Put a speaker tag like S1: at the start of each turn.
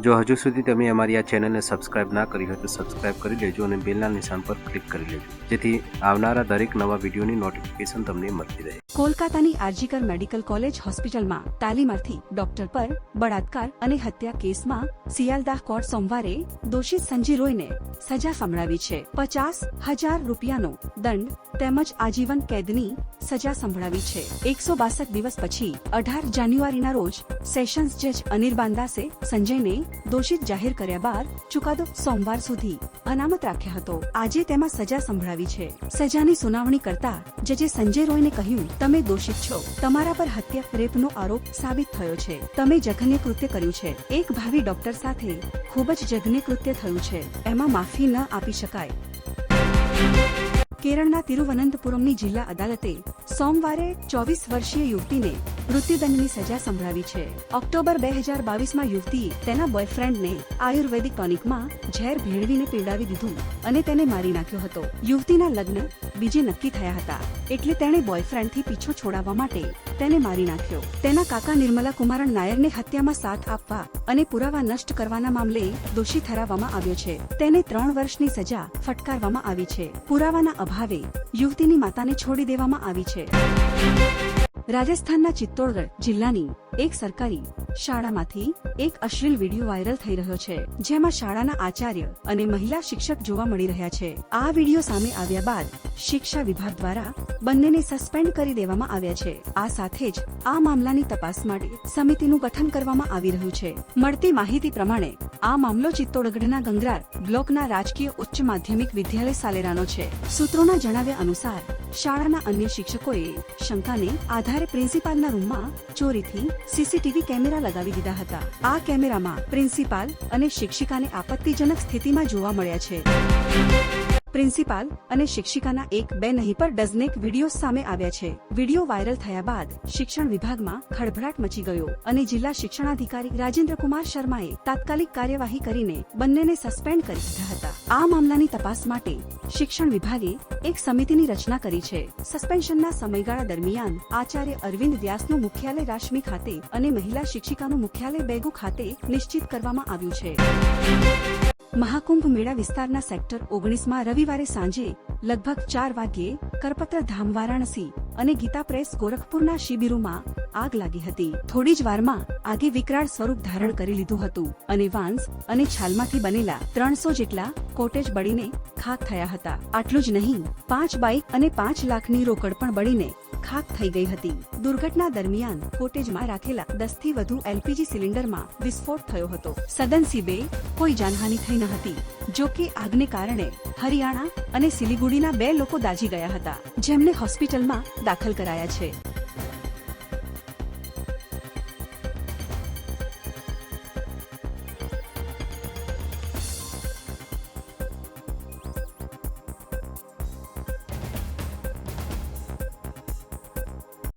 S1: જો હજુ સુધી તમે અમારી આ ચેનલને સબસ્ક્રાઇબ ના કરી હોય તો સબસ્ક્રાઇબ કરી લેજો અને બેલના નિશાન પર ક્લિક કરી લેજો. જેથી આવનારા દરેક નવા વિડીયોની નોટિફિકેશન તમને મળતી રહે.
S2: કોલકાતાની આરજીકર મેડિકલ કોલેજ હોસ્પિટલમાં તાલીમાર્થી ડોક્ટર પર બળાત્કાર અને હત્યા કેસમાં સિયાલદાહ કોર્ટ સોમવારે દોષિત સંજી રોયને સજા સંભળાવી છે. પચાસ હજાર રૂપિયાનો દંડ તેમજ આજીવન કેદની સજા સંભળાવી છે. એકસો બાસઠ દિવસ પછી અઢાર જાન્યુઆરીના રોજ સેશન્સ જજ અનિલ બાંદાસે સંજયને દોષિત જાહેર કર્યા બાદ ચુકાદો સોમવાર સુધી અનામત રાખ્યો હતો. આજે તેમાં સજા સંભળાવી છે. સજાની સુનાવણી કરતા જજે સંજય રોયને કહ્યું, તમે દોષિત છો. તમારા પર હત્યા, રેપનો આરોપ સાબિત થયો છે. તમે જઘન્ય કૃત્ય કર્યું છે. એક ભાવિ ડોક્ટર સાથે ખૂબ જ જઘન્ય કૃત્ય થયું છે. એમાં માફી ન આપી શકાય. કેરળના તિરુવનંતપુરમની જિલ્લા અદાલતે સોમવારે ચોવીસ વર્ષીય યુવતીને મૃત્યુદંડની સજા સંભળાવી છે. ઓક્ટોબર બે હજાર બાવીસમાં યુવતીએ તેના બોયફ્રેન્ડને આયુર્વેદિક ટોનિકમાં ઝેર ભેળવીને પીવડાવી દીધું અને તેને મારી નાખ્યો હતો. યુવતીના લગ્ન બીજે નક્કી થયા હતા. એટલે તેણે બોયફ્રેન્ડથી પીછો છોડાવવા માટે તેને મારી નાખ્યો. તેના કાકા નિર્મલા કુમારન નાયરને હત્યામાં સાથ આપવા અને પુરાવા નષ્ટ કરવાના મામલે દોષી ઠરાવવામાં આવ્યો છે. તેને ત્રણ વર્ષની સજા ફટકારવામાં આવી છે. પુરાવાના અભાવે યુવતીની માતાને છોડી દેવામાં આવી છે. રાજસ્થાનના ચિત્તોડગઢ જિલ્લાની એક સરકારી શાળામાંથી એક અશ્લીલ વીડિયો વાયરલ થઈ રહ્યો છે, જેમાં શાળાના આચાર્ય અને મહિલા શિક્ષક જોવા મળી રહ્યા છે. આ વીડિયો સામે આવ્યા બાદ શિક્ષા વિભાગ દ્વારા બંનેને સસ્પેન્ડ કરી દેવામાં આવ્યા છે. આ સાથે જ આ મામલાની તપાસ માટે સમિતિનું ગઠન કરવામાં આવી રહ્યું છે. મળતી માહિતી પ્રમાણે આ મામલો ચિત્તોડગઢના ગંગરાર બ્લોકના રાજકીય ઉચ્ચ માધ્યમિક વિદ્યાલય સાલેરાનો છે. સૂત્રોના જણાવ્યા અનુસાર, શાળાના અન્ય શિક્ષકોએ શંકાને આધારે પ્રિન્સિપાલના રૂમમાં ચોરીથી સીસીટીવી કેમેરા લગાવી દીધા હતા. આ કેમેરામાં પ્રિન્સિપાલ અને શિક્ષિકાને આપત્તિજનક સ્થિતિમાં જોવા મળ્યા છે. પ્રિન્સિપાલ અને શિક્ષિકાના એક બે નહીં પર ડઝનેક વીડિયો સામે આવ્યા છે. વીડિયો વાયરલ થયા બાદ શિક્ષણ વિભાગમાં ખળભળાટ મચી ગયો અને જિલ્લા શિક્ષણાધિકારી રાજેન્દ્ર કુમાર શર્માએ તાત્કાલિક કાર્યવાહી કરીને બંનેને સસ્પેન્ડ કરી દીધા હતા. આ મામલાની તપાસ માટે શિક્ષણ વિભાગે એક સમિતિની રચના કરી છે. સસ્પેન્શનના સમયગાળા દરમિયાન આચાર્ય અરવિંદ વ્યાસનું મુખ્યાલય રાશમી ખાતે અને મહિલા શિક્ષિકાનું મુખ્યાલય બેગુ ખાતે નિશ્ચિત કરવામાં આવ્યું છે. મહાકુંભ મેળા વિસ્તારના સેક્ટર ઓગણીસમાં રવિવારે સાંજે લગભગ ચાર વાગ્યે કરપત્ર ધામ વારાણસી અને ગીતા પ્રેસ ગોરખપુરના શિબિરોમાં આગ લાગી હતી. થોડી જ વારમાં આગે વિકરાળ સ્વરૂપ ધારણ કરી લીધું હતું અને વાંસ અને છાલમાંથી બનેલા ત્રણસો જેટલા કોટેજ બળીને ખાક થયા હતા. આટલું જ નહીં, પાંચ બાઇક અને પાંચ લાખની રોકડ પણ બળીને ખાક થઈ ગઈ હતી. દુર્ઘટના દરમિયાન કોટેજમાં રાખેલા દસથી વધુ એલપીજી સિલિન્ડરમાં વિસ્ફોટ થયો હતો. સદનસીબે કોઈ જાનહાનિ થઈ ન હતી, જો કે આગને કારણે હરિયાણા અને સિલિગુડીના બે લોકો દાઝી ગયા હતા, જેમને હોસ્પિટલમાં દાખલ કરાયા છે.